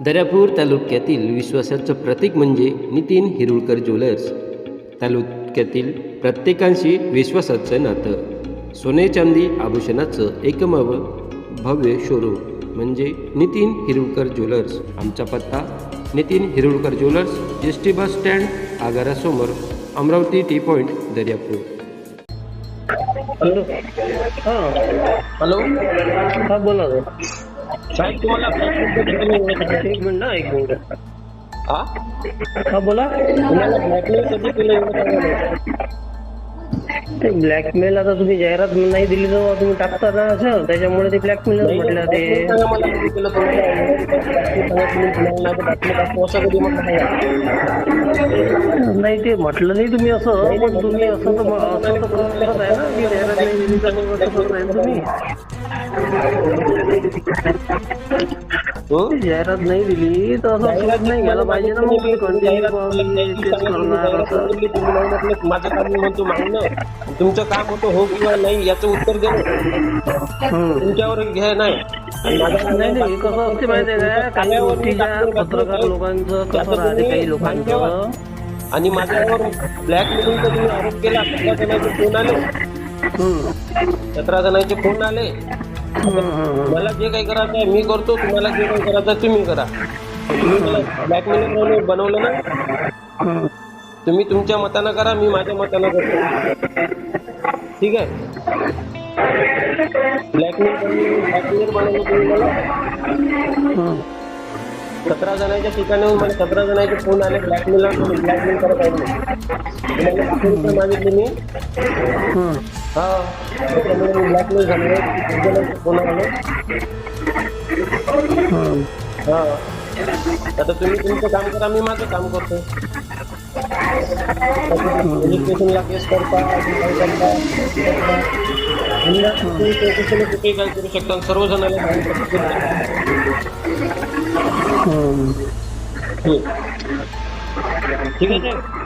दर्यापूर तालुक्यातील विश्वासाचं प्रतीक म्हणजे नितीन हिरुळकर ज्वेलर्स. तालुक्यातील प्रत्येकांशी विश्वासाचं नातं. सोने चांदी आभूषणाचं एकमेव भव्य शोरूम म्हणजे नितीन हिरुळकर ज्वेलर्स. आमचा पत्ता Nitin Hirulkar jewellers S T bus stand आगारासमोर Amravati T point Daryapur. Hello हां हॅलो. हां बोला ना. साहेब तुम्हाला एक मिनिट ना एक मिनिट. हा? हा बोला. तुम्हाला ब्लॅकमेल कधी केलं एवढं. ते ब्लॅकमेल आता तुम्ही जाहिरात नाही दिली तर तुम्ही टाकता ना असं. त्याच्यामुळे ते ब्लॅकमेल म्हटलं ते. नाही. ते म्हटलं नाही. तुम्ही असं. पण तुम्ही असं तर असं तर करत आहे ना. की जाहिरात नाही दिली तर तुम्ही? जाहिरात नाही दिली तर असं नाही घ्यायला पाहिजे ना मग. कंटिन्यू माझं काम म्हणतो मागणं तुमचं काम होतं हो किंवा नाही याचं उत्तर देणं हम्म. तुमच्यावर घ्या नाही. कसं असते माहिती आहे का? काही गोष्टीच्या पत्रकार लोकांचं कसं राहते काही लोकांचं. आणि माझ्यावर ब्लॅक तुम्ही आरोप केला सतरा जणांचे फोन आले. सतरा जणांचे फोन आले. मला जे काही करायचं आहे मी करतो तुम्हाला जे काही करायचं आहे तुम्ही करा. तुम्ही मला ब्लॅकमेल बनवलं ना तुम्ही तुमच्या मतानं करा मी माझ्या मतानं करतो. ठीक आहे? ब्लॅकमेल ब्लॅकमेल बनवलं तुम्ही मला सतरा जणांच्या ठिकाणाहून मला सतरा जणांचे फोन आले. ब्लॅकमेल ब्लॅकमेल करत आहे. म्हणून. तुम्हाला किती रुपये मागितले मी हम्म. हा त्याच्यामुळे मी ब्लॅकमेल झाले जणांचे फोन आले हम्म. हा आता तुम्ही तुमचं काम करा मी माझं काम करतो पोलीस स्टेशनला केस करता तुम्ही काय करता आणि तुम्ही चौकशीला कुठेही काय करू शकता सर्व जणांना बाहेर करू शकता. हम्म. हम्म. ठीक आहे साहेब?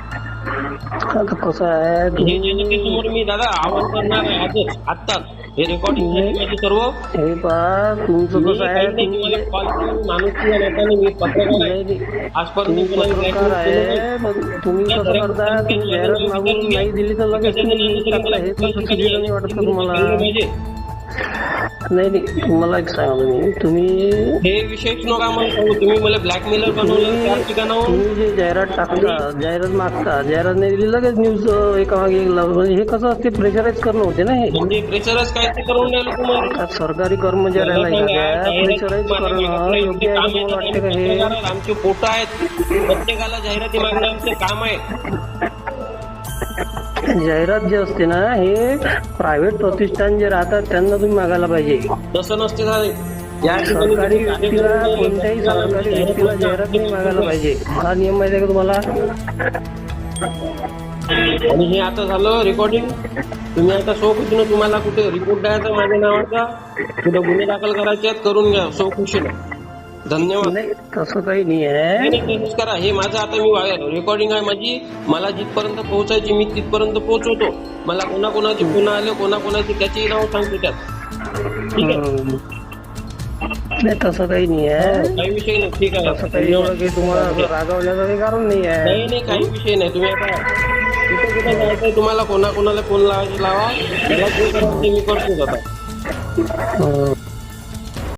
आता कसं आहे? हे तुम्ही जे जे समोर मी दादा आवाज करणार आहे. आजच आत्ताच हे रेकॉर्डिंग माझी सर्व. हे पहा तुमचं मी कसं आहे? काही नाही तुम्हाला तुम्ही कॉल करून माणूस किंवा नेत्याने मी पत्रकार आहे. नाही, नाही. आजपर्यंत तुम्ही कोणाला पत्रकार blackmail केलं नाही. आहे पण तुम्ही कसं करता तुम्ही जाहिरात मागून नाही दिली तर लगेच तुम्ही हे कसं वाटत तुम्हाला? नाही नाही मला एक सांगा तुम्ही तुम्ही हे विषयच नका मला सांगू. तुम्ही मला ब्लॅकमेलर बनवलं त्या ठिकाणावर तुम्ही जे जाहिरात टाकता जाहिरात मागता जाहिरात नाही दिली लगेच न्यूज एका मागे एक लावून म्हणजे हे कसं असते प्रेशराईज करणं होते ना हे. म्हणजे प्रेशरच काय ते करून राहिलो तुम्हाला आता सरकारी कर्मचाऱ्याला प्रेशराईज करणं योग्य आहे असं मला वाटते का हे? आमचे फोटो आहेत. प्रत्येकाला जाहिराती मागणं आमचं काम आहे. जाहिरात जे असते ना हे प्रायव्हेट प्रतिष्ठान जे राहतात त्यांना तुम्ही मागायला पाहिजे. तसं नसते या सरकारी व्यक्तीला कोणत्याही सरकारी व्यक्तीला जाहिरात नाही मागायला पाहिजे. हा नियम माहिती आहे का तुम्हाला? आणि हे आता झालं रेकॉर्डिंग तुम्ही आता सौखुशीनं तुम्हाला कुठे रिपोर्ट द्यायचा माझ्या नावाचा? कुठे गुन्हे दाखल करायचे आहेत करून घ्या. सौखुशीनं धन्यवाद. नाही तसं काही नाही आहे. नाही, नाही, तसंच करा हे माझं आता मी रेकॉर्डिंग आहे माझी. मला जिथपर्यंत पोहोचायची मी तिथपर्यंत पोहोचवतो. मला कोणाकोणाचे फोन आले कोणाकोणाचे त्याचेही नाव सांगतो त्यात. ठीक आहे? हम्म. नाही तसं काही नाही आहे. काही विषय नाही. ठीक आहे. तसं काही एवढं काही तुम्हाला रागवण्याचं काही कारण नाही आहे. नाही नाही काही विषय नाही. तुम्ही आता कुठे कुठे जायचंय तुम्हाला कोणाकोणाला फोन लावायचे लावा. मी करतो आता.